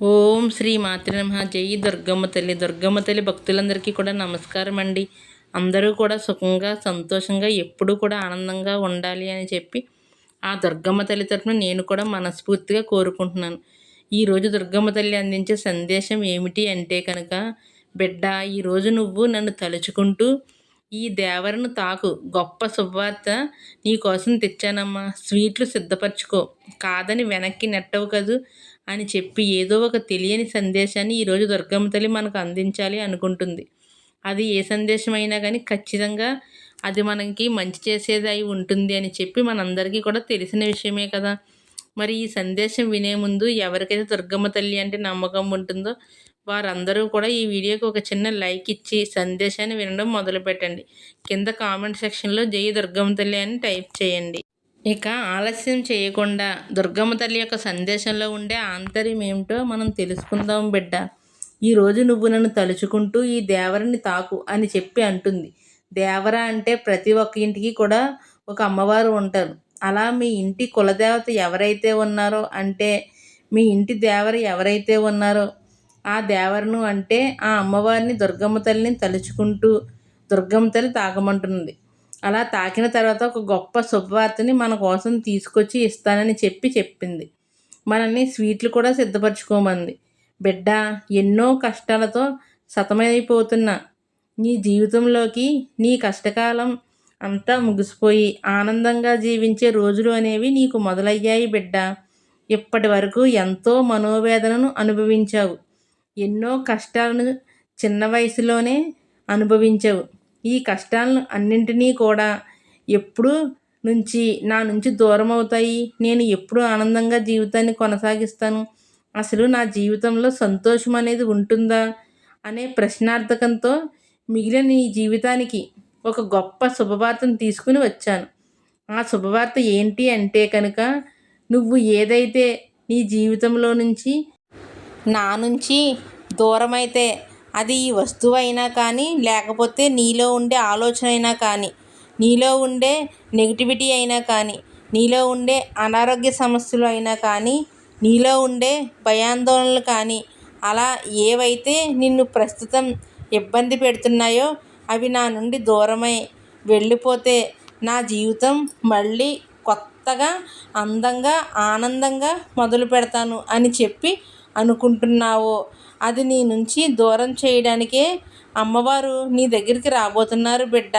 ఓం శ్రీ మాతృ నమ. జై దుర్గమ్మ తల్లి దుర్గమ్మ తల్లి భక్తులందరికీ కూడా నమస్కారం అండి. అందరూ కూడా సుఖంగా సంతోషంగా ఎప్పుడూ కూడా ఆనందంగా ఉండాలి అని చెప్పి ఆ దుర్గమ్మ తల్లి తరఫున నేను కూడా మనస్ఫూర్తిగా కోరుకుంటున్నాను. ఈరోజు దుర్గమ్మ తల్లి అందించే సందేశం ఏమిటి అంటే కనుక బిడ్డ ఈరోజు నువ్వు నన్ను తలుచుకుంటూ ఈ దేవరను తాకు. గొప్ప శుభవార్త నీకోసం తెచ్చానమ్మా. స్వీట్లు సిద్ధపరచుకో. కాదని వెనక్కి నెట్టవు కదూ. అని చెప్పి ఏదో ఒక తెలియని సందేశాన్ని ఈరోజు దుర్గమ్మ తల్లి మనకు అందించాలి అనుకుంటుంది. అది ఏ సందేశం అయినా కానీ ఖచ్చితంగా అది మనకి మంచి చేసేది అయి ఉంటుంది అని చెప్పి మనందరికీ కూడా తెలిసిన విషయమే కదా. మరి ఈ సందేశం వినే ముందు ఎవరికైతే దుర్గమ్మ తల్లి అంటే నమ్మకం ఉంటుందో వారందరూ కూడా ఈ వీడియోకి ఒక చిన్న లైక్ ఇచ్చి సందేశాన్ని వినడం మొదలుపెట్టండి. కింద కామెంట్ సెక్షన్లో జై దుర్గమ్మ తల్లి అని టైప్ చేయండి. ఇక ఆలస్యం చేయకుండా దుర్గమ్మ తల్లి యొక్క సందేశంలో ఉండే ఆంతర్యం ఏమిటో మనం తెలుసుకుందాం బిడ్డ. ఈరోజు నువ్వు నన్ను తలుచుకుంటూ ఈ దేవరిని తాకు అని చెప్పి అంటుంది. దేవర అంటే ప్రతి ఒక్క ఇంటికి కూడా ఒక అమ్మవారు ఉంటారు. అలా మీ ఇంటి కులదేవత ఎవరైతే ఉన్నారో అంటే మీ ఇంటి దేవర ఎవరైతే ఉన్నారో ఆ దేవరను అంటే ఆ అమ్మవారిని దుర్గమ్మ తల్లిని తలుచుకుంటూ దుర్గమ్మ తల్లి తాకమంటుంది అలా తాకిన తర్వాత ఒక గొప్ప శుభవార్తని మన కోసం తీసుకొచ్చి ఇస్తానని చెప్పి చెప్పింది. మనల్ని స్వీట్లు కూడా సిద్ధపరచుకోమంది. బిడ్డ ఎన్నో కష్టాలతో సతమైపోతున్న నీ జీవితంలోకి నీ కష్టకాలం అంతా ముగిసిపోయి ఆనందంగా జీవించే రోజులు అనేవి నీకు మొదలయ్యాయి బిడ్డ. ఇప్పటి వరకు ఎంతో మనోవేదనను అనుభవించావు. ఎన్నో కష్టాలను చిన్న వయసులోనే అనుభవించావు. ఈ కష్టాలను అన్నింటినీ కూడా ఎప్పుడు నుంచి నా నుంచి దూరం అవుతాయి నేను ఎప్పుడు ఆనందంగా జీవితాన్ని కొనసాగిస్తాను. అసలు నా జీవితంలో సంతోషం అనేది ఉంటుందా అనే ప్రశ్నార్థకంతో మిగిలిన నీ జీవితానికి ఒక గొప్ప శుభవార్తను తీసుకుని వచ్చాను. ఆ శుభవార్త ఏంటి అంటే కనుక నువ్వు ఏదైతే నీ జీవితంలో నుంచి నా నుంచి దూరమైతే అది ఈ వస్తువు అయినా కానీ లేకపోతే నీలో ఉండే ఆలోచన అయినా కానీ నీలో ఉండే నెగిటివిటీ అయినా కానీ నీలో ఉండే అనారోగ్య సమస్యలు అయినా కానీ నీలో ఉండే భయాందోళనలు కానీ అలా ఏవైతే నిన్ను ప్రస్తుతం ఇబ్బంది పెడుతున్నాయో అవి నా నుండి దూరమై. వెళ్ళిపోతే నా జీవితం మళ్ళీ కొత్తగా అందంగా ఆనందంగా మొదలు పెడతాను అని చెప్పి అనుకుంటున్నావో. అది నీ నుంచి దూరం చేయడానికే అమ్మవారు నీ దగ్గరికి రాబోతున్నారు బిడ్డ.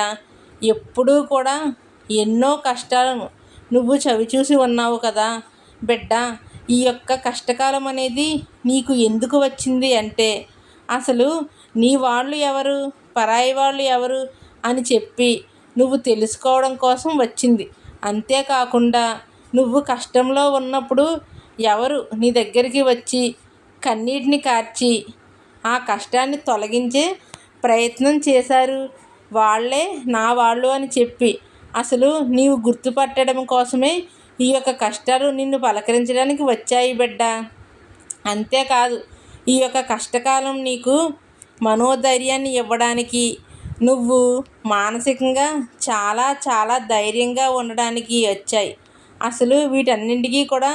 ఎప్పుడూ కూడా ఎన్నో కష్టాలను నువ్వు చవిచూసి ఉన్నావు కదా బిడ్డ. ఈ యొక్క కష్టకాలం అనేది నీకు ఎందుకు వచ్చింది అంటే అసలు నీ వాళ్ళు ఎవరు పరాయి వాళ్ళు ఎవరు అని చెప్పి నువ్వు తెలుసుకోవడం కోసం వచ్చింది. అంతేకాకుండా నువ్వు కష్టంలో ఉన్నప్పుడు ఎవరు నీ దగ్గరికి వచ్చి కన్నీటిని కార్చి ఆ కష్టాన్ని తొలగించే ప్రయత్నం చేశారు. వాళ్ళే నా వాళ్ళు అని చెప్పి అసలు నీవు గుర్తుపట్టడం కోసమే ఈ యొక్క కష్టాలు నిన్ను పలకరించడానికి వచ్చాయి బిడ్డ. అంతేకాదు ఈ యొక్క కష్టకాలం నీకు మనోధైర్యాన్ని ఇవ్వడానికి నువ్వు మానసికంగా చాలా చాలా ధైర్యంగా ఉండడానికి వచ్చాయి. అసలు వీటన్నింటికీ కూడా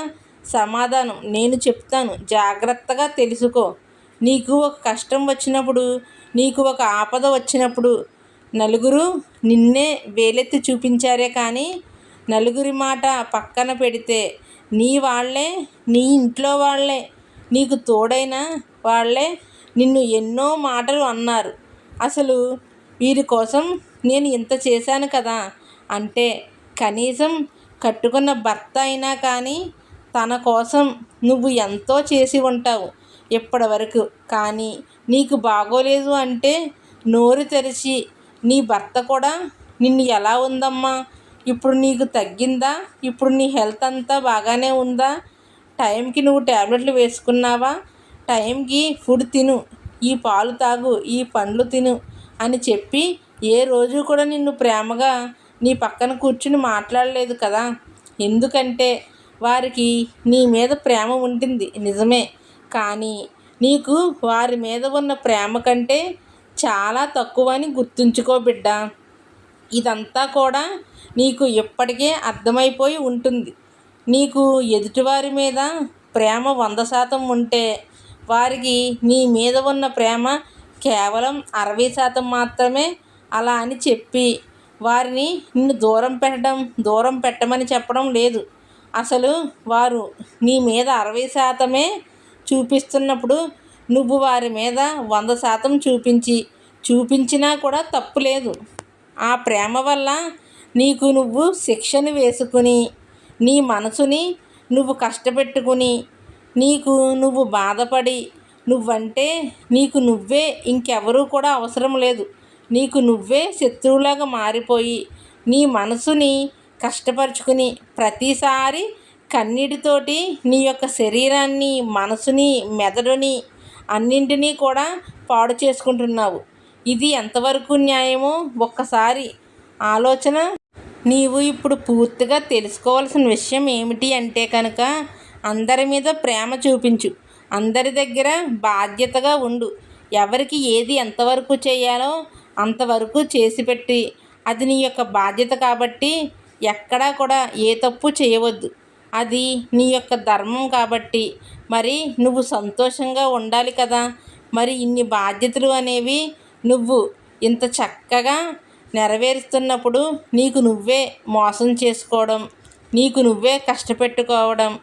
సమాధానం. నేను చెప్తాను. జాగ్రత్తగా తెలుసుకో. నీకు ఒక కష్టం వచ్చినప్పుడు నీకు ఒక ఆపద వచ్చినప్పుడు నలుగురు నిన్నే వేలెత్తి చూపించారే కానీ నలుగురి మాట పక్కన పెడితే నీ వాళ్ళే నీ ఇంట్లో వాళ్ళే నీకు తోడైన వాళ్ళే నిన్ను ఎన్నో మాటలు అన్నారు. అసలు వీరి కోసం నేను ఇంత చేశాను కదా అంటే కనీసం కట్టుకున్న భర్త అయినా కానీ తన కోసం నువ్వు ఎంతో చేసి ఉంటావు ఇప్పటి వరకు కానీ నీకు బాగోలేదు అంటే నోరు తెరిచి నీ భర్త కూడా నిన్ను ఎలా ఉందమ్మా? ఇప్పుడు నీకు తగ్గిందా? ఇప్పుడు నీ హెల్త్ అంతా బాగానే ఉందా? టైంకి నువ్వు ట్యాబ్లెట్లు వేసుకున్నావా? టైంకి ఫుడ్ తిను ఈ పాలు తాగు ఈ పండ్లు తిను అని చెప్పి ఏ రోజు కూడా నిన్ను ప్రేమగా నీ పక్కన కూర్చుని మాట్లాడలేదు కదా? ఎందుకంటే వారికి నీ మీద ప్రేమ ఉంటుంది నిజమే. కానీ నీకు వారి మీద ఉన్న ప్రేమ కంటే చాలా తక్కువ అని గుర్తుంచుకో బిడ్డ. ఇదంతా కూడా నీకు ఇప్పటికే అర్థమైపోయి ఉంటుంది. నీకు ఎదుటివారి మీద ప్రేమ వంద శాతం ఉంటే వారికి నీ మీద ఉన్న ప్రేమ కేవలం అరవై శాతం మాత్రమే అలా అని చెప్పి వారిని నిన్ను దూరం పెట్టడం దూరం పెట్టమని చెప్పడం లేదు. అసలు వారు నీ మీద అరవై శాతమే చూపిస్తున్నప్పుడు నువ్వు వారి మీద వంద శాతం చూపించి చూపించినా కూడా తప్పు లేదు. ఆ ప్రేమ వల్ల నీకు నువ్వు శిక్షను వేసుకుని నీ మనసుని నువ్వు కష్టపెట్టుకుని నీకు నువ్వు బాధపడి నువ్వంటే నీకు నువ్వే ఇంకెవరూ కూడా అవసరం లేదు. నీకు నువ్వే శత్రువులాగా మారిపోయి నీ మనసుని కష్టపరుచుకుని ప్రతిసారి కన్నీటితోటి నీ యొక్క శరీరాన్ని మనసుని మెదడుని అన్నింటినీ కూడా పాడు చేసుకుంటున్నావు. ఇది ఎంతవరకు న్యాయమో ఒక్కసారి ఆలోచన. నీవు ఇప్పుడు పూర్తిగా తెలుసుకోవాల్సిన విషయం ఏమిటి అంటే కనుక అందరి మీద ప్రేమ చూపించు. అందరి దగ్గర బాధ్యతగా ఉండు. ఎవరికి ఏది ఎంతవరకు చేయాలో అంతవరకు చేసి పెట్టి. అది నీ యొక్క బాధ్యత కాబట్టి ఎక్కడా కూడా ఏ తప్పు చేయవద్దు. అది నీ యొక్క ధర్మం కాబట్టి. మరి నువ్వు సంతోషంగా ఉండాలి కదా. మరి ఇన్ని బాధ్యతలు అనేవి నువ్వు ఇంత చక్కగా నెరవేరుస్తున్నప్పుడు నీకు నువ్వే మోసం చేసుకోవడం నీకు నువ్వే కష్టపెట్టుకోవడం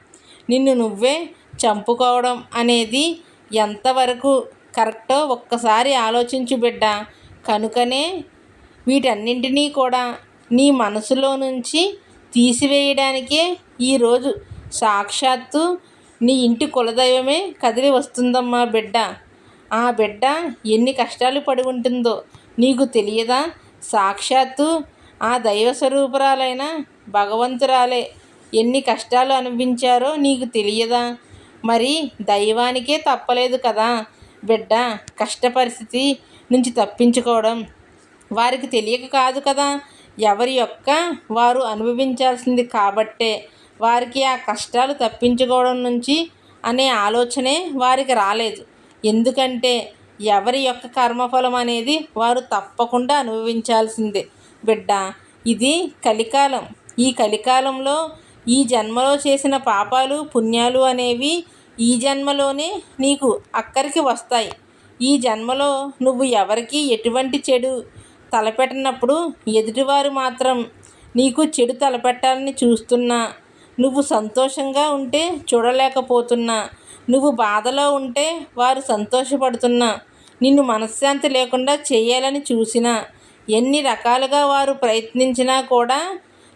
నిన్ను నువ్వే చంపుకోవడం అనేది ఎంతవరకు కరెక్టో ఒక్కసారి ఆలోచించు బిడ్డ. కనుకనే వీటన్నింటినీ కూడా నీ మనసులో నుంచి తీసివేయడానికే ఈరోజు సాక్షాత్తు నీ ఇంటి కులదైవమే కదిలి వస్తుందమ్మా బిడ్డ. ఆ బిడ్డ ఎన్ని కష్టాలు పడి ఉంటుందో నీకు తెలియదా? సాక్షాత్తు ఆ దైవ స్వరూపురాలైన భగవంతురాలే ఎన్ని కష్టాలు అనిపించారో నీకు తెలియదా? మరి దైవానికే తప్పలేదు కదా బిడ్డ కష్ట పరిస్థితి నుంచి తప్పించుకోవడం. వారికి తెలియక కాదు కదా ఎవరి యొక్క వారు అనుభవించాల్సింది కాబట్టే వారికి ఆ కష్టాలు తప్పించుకోవడం నుంచి అనే ఆలోచనే వారికి రాలేదు. ఎందుకంటే ఎవరి యొక్క కర్మఫలం అనేది వారు తప్పకుండా అనుభవించాల్సిందే. బిడ్డ ఇది కలికాలం. ఈ కలికాలంలో ఈ జన్మలో చేసిన పాపాలు పుణ్యాలు అనేవి ఈ జన్మలోనే నీకు అక్కడికి వస్తాయి. ఈ జన్మలో నువ్వు ఎవరికి ఎటువంటి చెడు తలపెట్టినప్పుడు ఎదుటివారు మాత్రం నీకు చెడు తలపెట్టాలని చూస్తున్నా. నువ్వు సంతోషంగా ఉంటే చూడలేకపోతున్నా. నువ్వు బాధలో ఉంటే వారు సంతోషపడుతున్నా. నిన్ను మనశ్శాంతి లేకుండా చేయాలని చూసినా. ఎన్ని రకాలుగా వారు ప్రయత్నించినా కూడా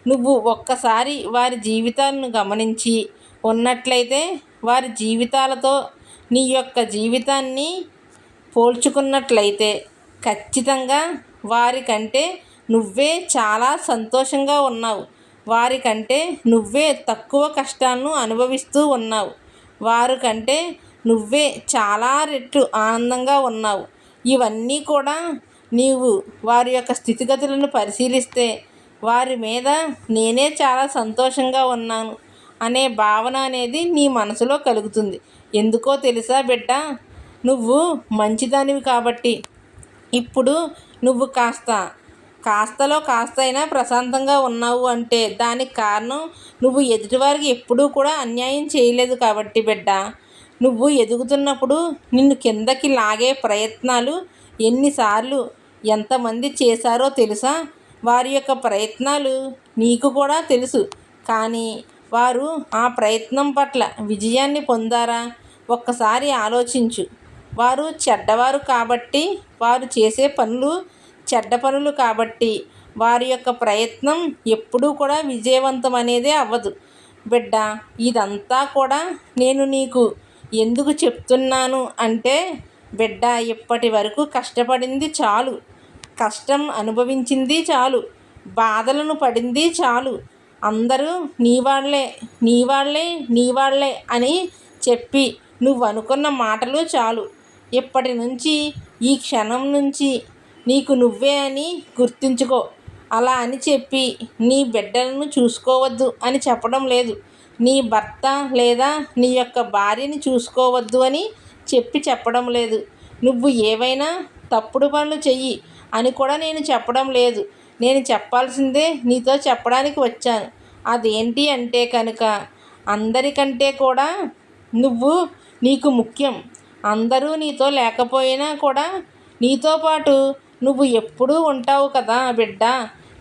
నువ్వు ఒక్కసారి వారి జీవితాలను గమనించి ఉన్నట్లయితే వారి జీవితాలతో నీ యొక్క జీవితాన్ని పోల్చుకున్నట్లయితే ఖచ్చితంగా వారికంటే నువ్వే చాలా సంతోషంగా ఉన్నావు. వారికంటే నువ్వే తక్కువ కష్టాలను అనుభవిస్తూ ఉన్నావు. వారు కంటే నువ్వే చాలా రెట్లు ఆనందంగా ఉన్నావు. ఇవన్నీ కూడా నీవు వారి యొక్క స్థితిగతులను పరిశీలిస్తే వారి మీద నేనే చాలా సంతోషంగా ఉన్నాను అనే భావన అనేది నీ మనసులో కలుగుతుంది. ఎందుకో తెలుసా బిడ్డ? నువ్వు మంచిదానివి కాబట్టి. ఇప్పుడు నువ్వు కాస్త కాస్తలో కాస్త అయినా ప్రశాంతంగా ఉన్నావు అంటే దానికి కారణం నువ్వు ఎదుటివారికి ఎప్పుడూ కూడా అన్యాయం చేయలేదు కాబట్టి బిడ్డ. నువ్వు ఎదుగుతున్నప్పుడు నిన్ను కిందకి లాగే ప్రయత్నాలు ఎన్నిసార్లు ఎంతమంది చేశారో తెలుసా? వారి యొక్క ప్రయత్నాలు నీకు కూడా తెలుసు. కానీ వారు ఆ ప్రయత్నం పట్ల విజయాన్ని పొందారా? ఒక్కసారి ఆలోచించు. వారు చెడ్డవారు కాబట్టి వారు చేసే పనులు చెడ్డ పనులు కాబట్టి వారి యొక్క ప్రయత్నం ఎప్పుడూ కూడా విజయవంతం అనేదే అవ్వదు. బిడ్డ ఇదంతా కూడా నేను నీకు ఎందుకు చెప్తున్నాను అంటే బిడ్డ ఇప్పటి వరకు కష్టపడింది చాలు. కష్టం అనుభవించింది చాలు. బాధలను పడింది చాలు. అందరూ నీ వాళ్ళే నీ వాళ్ళే నీ వాళ్ళే అని చెప్పి నువ్వు అనుకున్న మాటలు చాలు. ఇప్పటి నుంచి ఈ క్షణం నుంచి నీకు నువ్వే అని గుర్తుంచుకో. అలా అని చెప్పి నీ బిడ్డలను చూసుకోవద్దు అని చెప్పడం లేదు. నీ భర్త లేదా నీ యొక్క భార్యని చూసుకోవద్దు అని చెప్పి చెప్పడం లేదు. నువ్వు ఏవైనా తప్పుడు పనులు చెయ్యి అని కూడా నేను చెప్పడం లేదు. నేను చెప్పాల్సిందే నీతో చెప్పడానికి వచ్చాను. అదేంటి అంటే కనుక అందరికంటే కూడా నువ్వు నీకు ముఖ్యం. అందరూ నీతో లేకపోయినా కూడా నీతో పాటు నువ్వు ఎప్పుడూ ఉంటావు కదా బిడ్డ.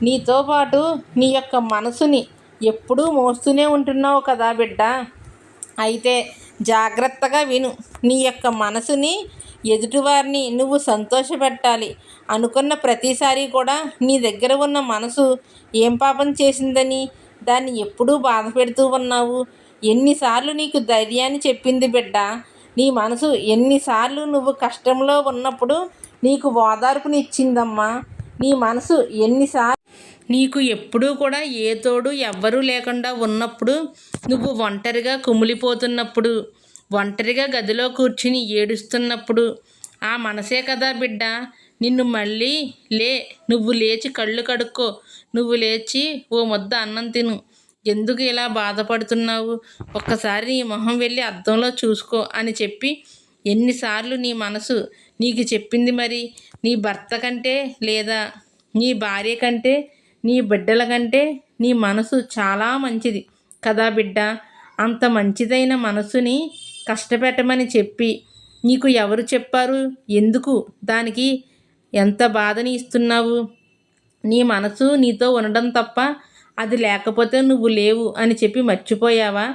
నీతో పాటు నీ యొక్క మనసుని ఎప్పుడూ మోస్తూనే ఉంటున్నావు కదా బిడ్డ. అయితే జాగ్రత్తగా విను నీ యొక్క మనసుని ఎదుటివారిని నువ్వు సంతోషపెట్టాలి. అనుకున్న ప్రతిసారి కూడా నీ దగ్గర ఉన్న మనసు ఏం పాపం చేసిందని దాన్ని ఎప్పుడూ బాధ పెడుతూ ఉన్నావు. ఎన్నిసార్లు నీకు ధైర్యాన్ని చెప్పింది బిడ్డ. నీ మనసు ఎన్నిసార్లు నువ్వు కష్టంలో ఉన్నప్పుడు నీకు ఓదార్పునిచ్చిందమ్మా నీ మనసు ఎన్నిసార్లు నీకు ఎప్పుడూ కూడా ఏ తోడు ఎవ్వరూ లేకుండా ఉన్నప్పుడు నువ్వు ఒంటరిగా కుమిలిపోతున్నప్పుడు ఒంటరిగా గదిలో కూర్చుని ఏడుస్తున్నప్పుడు ఆ మనసే కదా బిడ్డ. నిన్ను మళ్ళీ లే నువ్వు లేచి కళ్ళు కడుక్కో. నువ్వు లేచి ఓ ముద్ద అన్నం తిను. ఎందుకు ఇలా బాధపడుతున్నావు? ఒక్కసారి నీ మొహం వెళ్ళి అద్దంలో చూసుకో అని చెప్పి ఎన్నిసార్లు నీ మనసు నీకు చెప్పింది మరి? నీ భర్త కంటే లేదా నీ భార్య కంటే నీ బిడ్డల కంటే నీ మనసు చాలా మంచిది కదా బిడ్డ? అంత మంచిదైన మనసుని కష్టపెట్టమని చెప్పి నీకు ఎవరు చెప్పారు? ఎందుకు దానికి ఎంత బాధని ఇస్తున్నావు? నీ మనసు నీతో ఉండడం తప్ప అది లేకపోతే నువ్వు లేవు అని చెప్పి మర్చిపోయావా?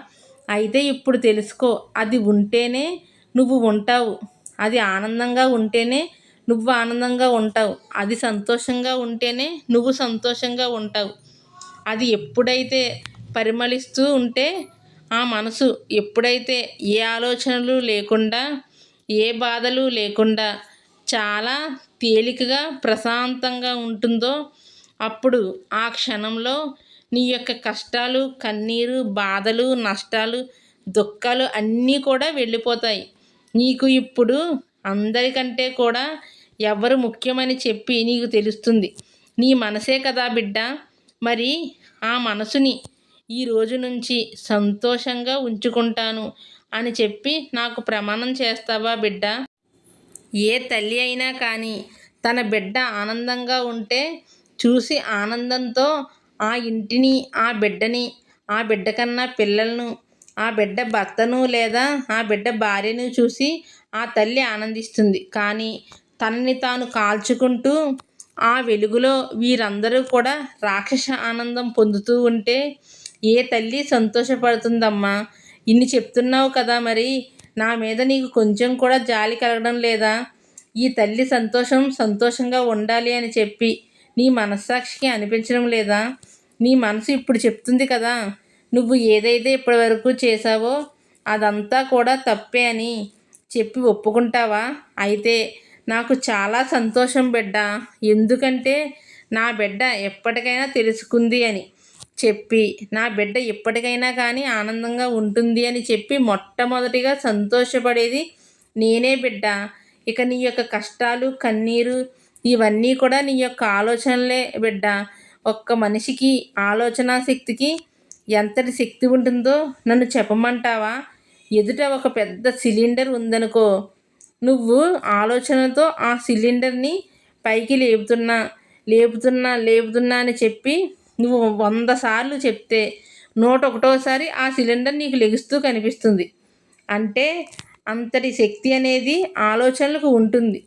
అయితే ఇప్పుడు తెలుసుకో అది ఉంటేనే నువ్వు ఉంటావు. అది ఆనందంగా ఉంటేనే నువ్వు ఆనందంగా ఉంటావు. అది సంతోషంగా ఉంటేనే నువ్వు సంతోషంగా ఉంటావు. అది ఎప్పుడైతే పరిమళిస్తూ ఉంటే ఆ మనసు ఎప్పుడైతే ఏ ఆలోచనలు లేకుండా ఏ బాధలు లేకుండా చాలా తేలికగా ప్రశాంతంగా ఉంటుందో అప్పుడు ఆ క్షణంలో నీ యొక్క కష్టాలు కన్నీరు బాధలు నష్టాలు దుఃఖాలు అన్నీ కూడా వెళ్ళిపోతాయి. నీకు ఇప్పుడు అందరికంటే కూడా ఎవరు ముఖ్యమని చెప్పి నీకు తెలుస్తుంది. నీ మనసే కదా బిడ్డ. మరి ఆ మనసుని ఈ రోజు నుంచి సంతోషంగా ఉంచుకుంటాను అని చెప్పి నాకు ప్రమాణం చేస్తావా బిడ్డ? ఏ తల్లి అయినా కానీ తన బిడ్డ ఆనందంగా ఉంటే చూసి ఆనందంతో ఆ ఇంటిని ఆ బిడ్డని ఆ బిడ్డ కన్నా పిల్లలను ఆ బిడ్డ భర్తను లేదా ఆ బిడ్డ భార్యను చూసి ఆ తల్లి ఆనందిస్తుంది. కానీ తనని తాను కాల్చుకుంటూ ఆ వెలుగులో వీరందరూ కూడా రాక్షస ఆనందం పొందుతూ ఉంటే ఏ తల్లి సంతోషపడుతుందమ్మా? ఇన్ని చెప్తున్నావు కదా మరి. నా మీద నీకు కొంచెం కూడా జాలి కలగడం లేదా? ఈ తల్లి సంతోషం సంతోషంగా ఉండాలి అని చెప్పి నీ మనస్సాక్షికి అనిపించడం లేదా? నీ మనసు ఇప్పుడు చెప్తుంది కదా. నువ్వు ఏదైతే ఇప్పటి వరకు చేసావో అదంతా కూడా తప్పే అని చెప్పి ఒప్పుకుంటావా? అయితే నాకు చాలా సంతోషం బిడ్డ. ఎందుకంటే నా బిడ్డ ఎప్పటికైనా తెలుసుకుంది అని చెప్పి నా బిడ్డ ఎప్పటికైనా కానీ ఆనందంగా ఉంటుంది అని చెప్పి మొట్టమొదటిగా సంతోషపడేది నేనే బిడ్డ. ఇక నీ యొక్క కష్టాలు కన్నీరు ఇవన్నీ కూడా నీ యొక్క ఆలోచనలే బిడ్డ. ఒక్క మనిషికి ఆలోచన శక్తికి ఎంతటి శక్తి ఉంటుందో నన్ను చెప్పమంటావా? ఎదుట ఒక పెద్ద సిలిండర్ ఉందనుకో నువ్వు ఆలోచనతో ఆ సిలిండర్ని పైకి లేపుతున్నా లేపుతున్నా లేపుతున్నా అని చెప్పి నువ్వు వంద సార్లు చెప్తే నూట ఒకటోసారి ఆ సిలిండర్ నీకు లెగుస్తూ కనిపిస్తుంది. అంటే అంతటి శక్తి అనేది ఆలోచనలకు ఉంటుంది.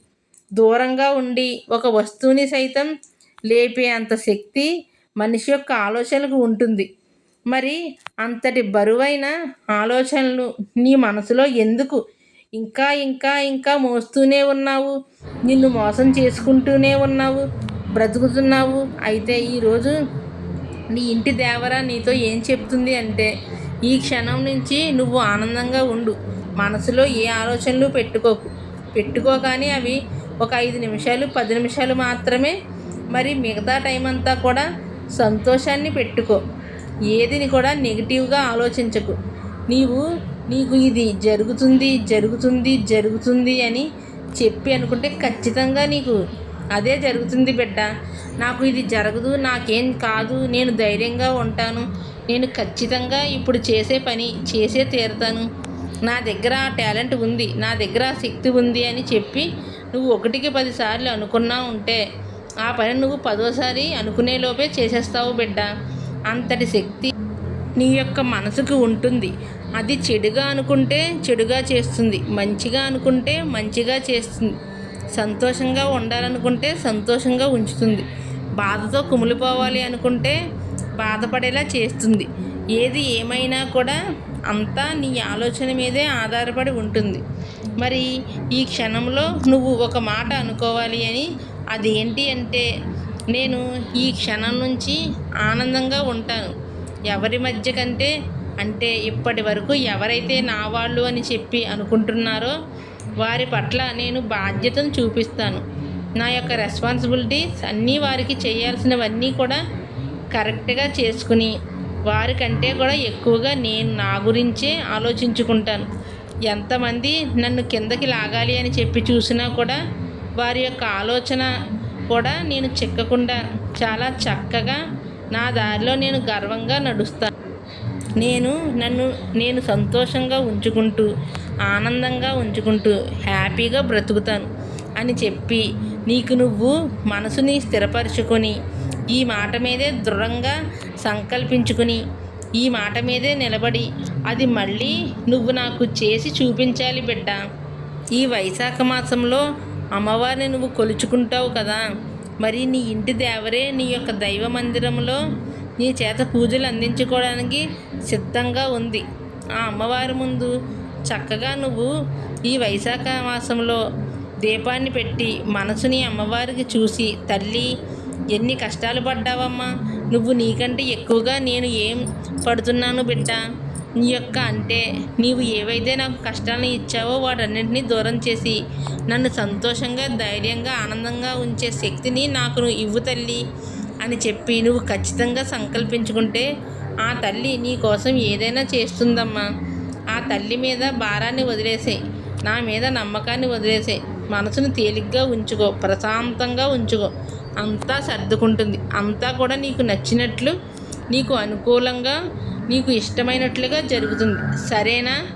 దూరంగా ఉండి ఒక వస్తువుని సైతం లేపే అంత శక్తి మనిషి యొక్క ఆలోచనలకు ఉంటుంది. మరి అంతటి బరువైన ఆలోచనలు నీ మనసులో ఎందుకు? ఇంకా ఇంకా ఇంకా మోస్తూనే ఉన్నావు. నిన్ను మోసం చేసుకుంటూనే ఉన్నావు. బ్రతుకుతున్నావు. అయితే ఈరోజు నీ ఇంటి దేవరా నీతో ఏం చెప్తుంది అంటే ఈ క్షణం నుంచి నువ్వు ఆనందంగా ఉండు. మనసులో ఏ ఆలోచనలు పెట్టుకోకు. పెట్టుకోగానే అవి ఒక ఐదు నిమిషాలు పది నిమిషాలు మాత్రమే. మరి మిగతా టైం అంతా కూడా సంతోషాన్ని పెట్టుకో. ఏదిని కూడా నెగిటివ్గా ఆలోచించకు. నీవు నీకు ఇది జరుగుతుంది జరుగుతుంది జరుగుతుంది అని చెప్పి అనుకుంటే ఖచ్చితంగా నీకు అదే జరుగుతుంది బిడ్డ. నాకు ఇది జరగదు నాకేం కాదు నేను ధైర్యంగా ఉంటాను. నేను ఖచ్చితంగా ఇప్పుడు చేసే పని చేసే తీరుతాను. నా దగ్గర ఆ టాలెంట్ ఉంది నా దగ్గర ఆ శక్తి ఉంది అని చెప్పి నువ్వు ఒకటికి పదిసార్లు అనుకున్నా ఉంటే ఆ పని నువ్వు పదోసారి అనుకునేలోపే చేసేస్తావు బిడ్డ. అంతటి శక్తి నీ యొక్క మనసుకు ఉంటుంది. అది చెడుగా అనుకుంటే చెడుగా చేస్తుంది. మంచిగా అనుకుంటే మంచిగా చేస్తుంది. సంతోషంగా ఉండాలనుకుంటే సంతోషంగా ఉంచుతుంది. బాధతో కుమిలిపోవాలి అనుకుంటే బాధపడేలా చేస్తుంది. ఏది ఏమైనా కూడా అంతా నీ ఆలోచన మీదే ఆధారపడి ఉంటుంది. మరి ఈ క్షణంలో నువ్వు ఒక మాట అనుకోవాలి అని అది ఏంటి అంటే నేను ఈ క్షణం నుంచి ఆనందంగా ఉంటాను. ఎవరి మధ్య కంటే అంటే ఇప్పటి వరకు ఎవరైతే నా వాళ్ళు అని చెప్పి అనుకుంటున్నారో వారి పట్ల నేను బాధ్యతను చూపిస్తాను. నా యొక్క రెస్పాన్సిబిలిటీస్ అన్నీ వారికి చేయాల్సినవన్నీ కూడా కరెక్ట్గా చేసుకుని వారికంటే కూడా ఎక్కువగా నేను నా గురించే ఆలోచించుకుంటాను. ఎంతమంది నన్ను కిందకి లాగాలి అని చెప్పి చూసినా కూడా వారి యొక్క ఆలోచన కూడా నేను చిక్కకుండా చాలా చక్కగా నా దారిలో నేను గర్వంగా నడుస్తాను నేను నన్ను నేను సంతోషంగా ఉంచుకుంటూ ఆనందంగా ఉంచుకుంటూ హ్యాపీగా బ్రతుకుతాను అని చెప్పి నీకు నువ్వు మనసుని స్థిరపరచుకొని ఈ మాట మీదే దృఢంగా సంకల్పించుకుని ఈ మాట మీదే నిలబడి అది మళ్ళీ నువ్వు నాకు చేసి చూపించాలి బిడ్డ. ఈ వైశాఖ మాసంలో అమ్మవారిని నువ్వు కొలుచుకుంటావు కదా. మరి నీ ఇంటి దేవరే నీ యొక్క దైవ మందిరంలో నీ చేత పూజలు అందించుకోవడానికి సిద్ధంగా ఉంది. ఆ అమ్మవారి ముందు చక్కగా నువ్వు ఈ వైశాఖ మాసంలో దీపాన్ని పెట్టి మనసుని అమ్మవారికి చూసి తల్లి ఎన్ని కష్టాలు పడ్డావమ్మా? నువ్వు నీకంటే ఎక్కువగా నేను ఏం పడుతున్నాను బిడ్డ? నీ యొక్క అంటే నీవు ఏవైతే నాకు కష్టాలను ఇచ్చావో వాటన్నింటినీ దూరం చేసి నన్ను సంతోషంగా ధైర్యంగా ఆనందంగా ఉంచే శక్తిని నాకు నువ్వు ఇవ్వు తల్లి అని చెప్పి నువ్వు ఖచ్చితంగా సంకల్పించుకుంటే ఆ తల్లి నీ కోసం ఏదైనా చేస్తుందమ్మా. ఆ తల్లి మీద భారాన్ని వదిలేసే నా మీద నమ్మకాన్ని వదిలేసే మనసును తేలిగ్గా ఉంచుకో ప్రశాంతంగా ఉంచుకో. అంతా సర్దుకుంటుంది. అంతా కూడా నీకు నచ్చినట్లు నీకు అనుకూలంగా నీకు ఇష్టమైనట్లుగా జరుగుతుంది. సరేనా?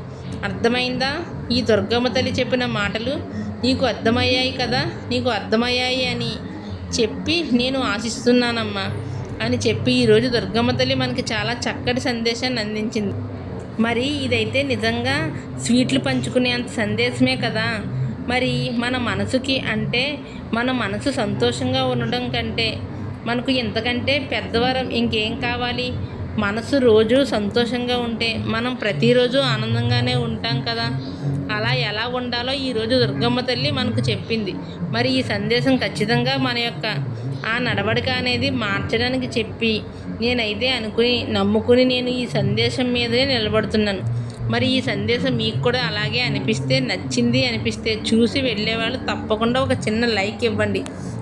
అర్థమైందా? ఈ దుర్గమ్మ తల్లి చెప్పిన మాటలు నీకు అర్థమయ్యాయి కదా? నీకు అర్థమయ్యాయి అని చెప్పి నేను ఆశిస్తున్నానమ్మా అని చెప్పి ఈరోజు దుర్గమ్మ తల్లి మనకి చాలా చక్కటి సందేశాన్ని అందించింది. మరి ఇదైతే నిజంగా స్వీట్లు పంచుకునేంత సందేశమే కదా? మరి మన మనసుకి అంటే మన మనసు సంతోషంగా ఉండడం కంటే మనకు ఇంతకంటే పెద్దవరం ఇంకేం కావాలి? మనసు రోజు సంతోషంగా ఉంటే మనం ప్రతిరోజు ఆనందంగానే ఉంటాం కదా? అలా ఎలా ఉండాలో ఈరోజు దుర్గమ్మ తల్లి మనకు చెప్పింది. మరి ఈ సందేశం ఖచ్చితంగా మన యొక్క ఆ నడవడిక అనేది మార్చడానికి చెప్పి నేనైతే అనుకుని నమ్ముకుని నేను ఈ సందేశం మీదే నిలబడుతున్నాను. మరి ఈ సందేశం మీకు కూడా అలాగే అనిపిస్తే నచ్చింది అనిపిస్తే చూసి వెళ్ళేవాళ్ళు తప్పకుండా ఒక చిన్న లైక్ ఇవ్వండి.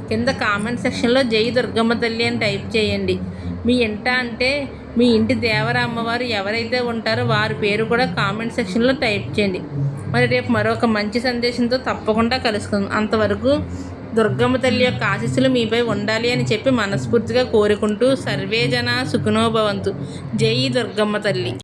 కింద కామెంట్ సెక్షన్లో జై దుర్గమ్మ తల్లి అని టైప్ చేయండి. మీ ఇంట అంటే మీ ఇంటి దేవర అమ్మవారు ఎవరైతే ఉంటారో వారి పేరు కూడా కామెంట్ సెక్షన్లో టైప్ చేయండి. మరి రేపు మరొక మంచి సందేశంతో తప్పకుండా కలుసుకుందాం. అంతవరకు దుర్గమ్మ తల్లి యొక్క ఆశీస్సులు మీపై ఉండాలి అని చెప్పి మనస్ఫూర్తిగా కోరుకుంటూ సర్వేజన సుఖనోభవంతు జై దుర్గమ్మ తల్లి.